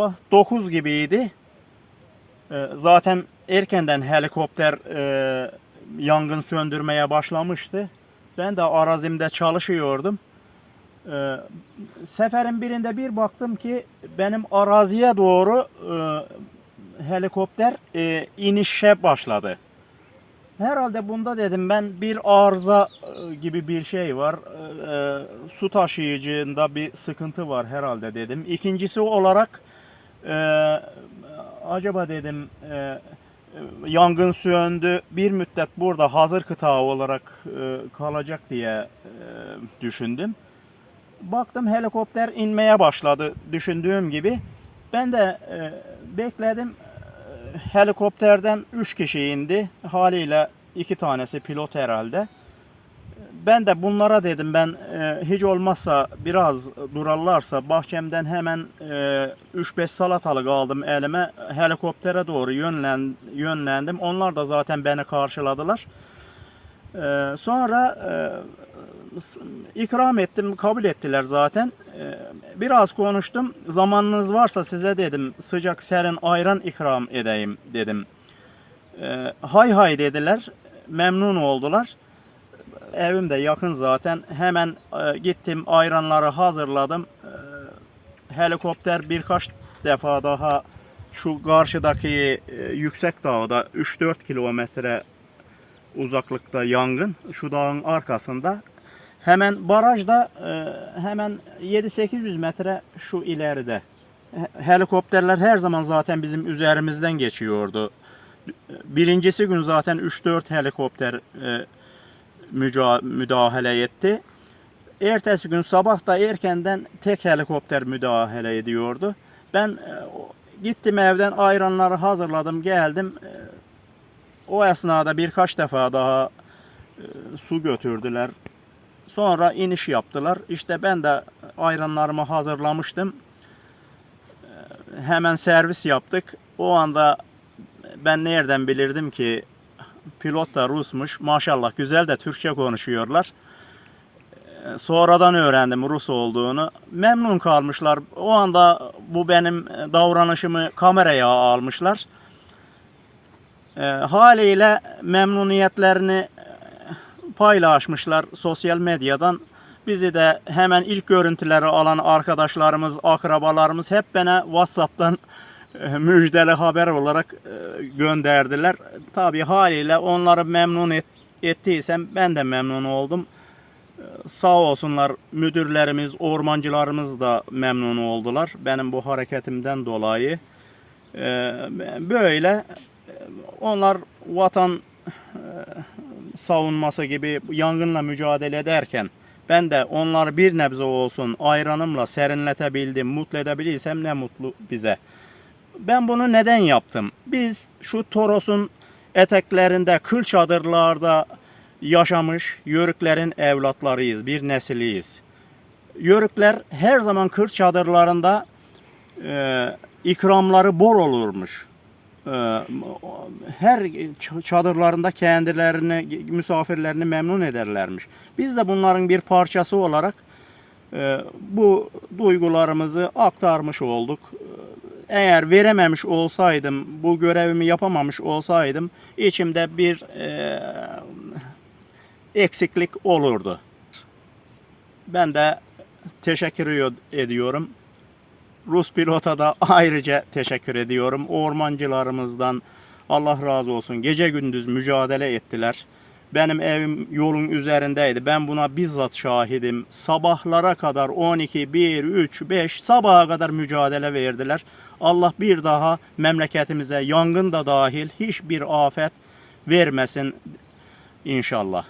sabah 9 gibiydi. Ee, zaten erkenden helikopter e, yangın söndürmeye başlamıştı. Ben de arazimde çalışıyordum. Ee, seferin birinde bir baktım ki benim araziye doğru e, helikopter e, inişe başladı. Herhalde bunda dedim ben bir arıza e, gibi bir şey var. E, e, su taşıyıcında bir sıkıntı var herhalde dedim. İkincisi olarak e, acaba dedim e, yangın söndü. Bir müddet burada hazır kıta olarak e, kalacak diye e, düşündüm. Baktım helikopter inmeye başladı düşündüğüm gibi. Ben de e, bekledim. Helikopterden 3 kişi indi. Haliyle iki tanesi pilot herhalde. Ben de bunlara dedim ben e, hiç olmazsa biraz durarlarsa bahçemden hemen e, 3-5 salatalık aldım elime. Helikoptere doğru yönlen, yönlendim. Onlar da zaten beni karşıladılar. E, sonra e, ikram ettim, kabul ettiler zaten. E, biraz konuştum. Zamanınız varsa size dedim sıcak serin ayran ikram edeyim dedim. E, hay hay dediler. Memnun oldular. Evim de yakın zaten. Hemen e, gittim ayranları hazırladım. E, helikopter birkaç defa daha şu karşıdaki e, yüksek dağda 3-4 kilometre uzaklıkta yangın. Şu dağın arkasında. Hemen barajda e, hemen 7-800 metre şu ileride. He- Helikopterler her zaman zaten bizim üzerimizden geçiyordu. Birincisi gün zaten 3-4 helikopter e, müdahale etti. Ertesi gün sabah da erkenden tek helikopter müdahale ediyordu. Ben e, gittim evden ayranları hazırladım geldim. E, o esnada birkaç defa daha e, su götürdüler. Sonra iniş yaptılar. İşte ben de ayranlarımı hazırlamıştım. Hemen servis yaptık. O anda ben nereden bilirdim ki pilot da Rusmuş. Maşallah güzel de Türkçe konuşuyorlar. Ee, Sonradan öğrendim Rus olduğunu. Memnun kalmışlar. O anda bu benim davranışımı kameraya almışlar. Ee, haliyle memnuniyetlerini e, paylaşmışlar sosyal medyadan. Bizi de hemen ilk görüntüleri alan arkadaşlarımız, akrabalarımız hep bana WhatsApp'tan e, müjdeli haber olarak e, gönderdiler. Tabii haliyle onları memnun et, ettiysem ben de memnun oldum. E, Sağ olsunlar müdürlerimiz, ormancılarımız da memnun oldular benim bu hareketimden dolayı. E, Böyle e, onlar vatan e, savunması gibi yangınla mücadele ederken ben de onları bir nebze olsun ayranımla serinletebildim, mutlu edebilirsem ne mutlu bize. Ben bunu neden yaptım? Biz şu Toros'un eteklerinde, kıl çadırlarda yaşamış yörüklerin evlatlarıyız, bir nesiliyiz. Yörükler her zaman kır çadırlarında e, ikramları bol olurmuş. E, her çadırlarında kendilerini, misafirlerini memnun ederlermiş. Biz de bunların bir parçası olarak e, bu duygularımızı aktarmış olduk. Eğer verememiş olsaydım, bu görevimi yapamamış olsaydım içimde bir e, eksiklik olurdu. Ben de teşekkür ediyorum. Rus pilota da ayrıca teşekkür ediyorum. Ormancılarımızdan Allah razı olsun. Gece gündüz mücadele ettiler. Benim evim yolun üzerindeydi. Ben buna bizzat şahidim. Sabahlara kadar 12, 1, 3, 5 sabaha kadar mücadele verdiler. Allah bir daha memleketimize yangın da dahil hiçbir afet vermesin inşallah.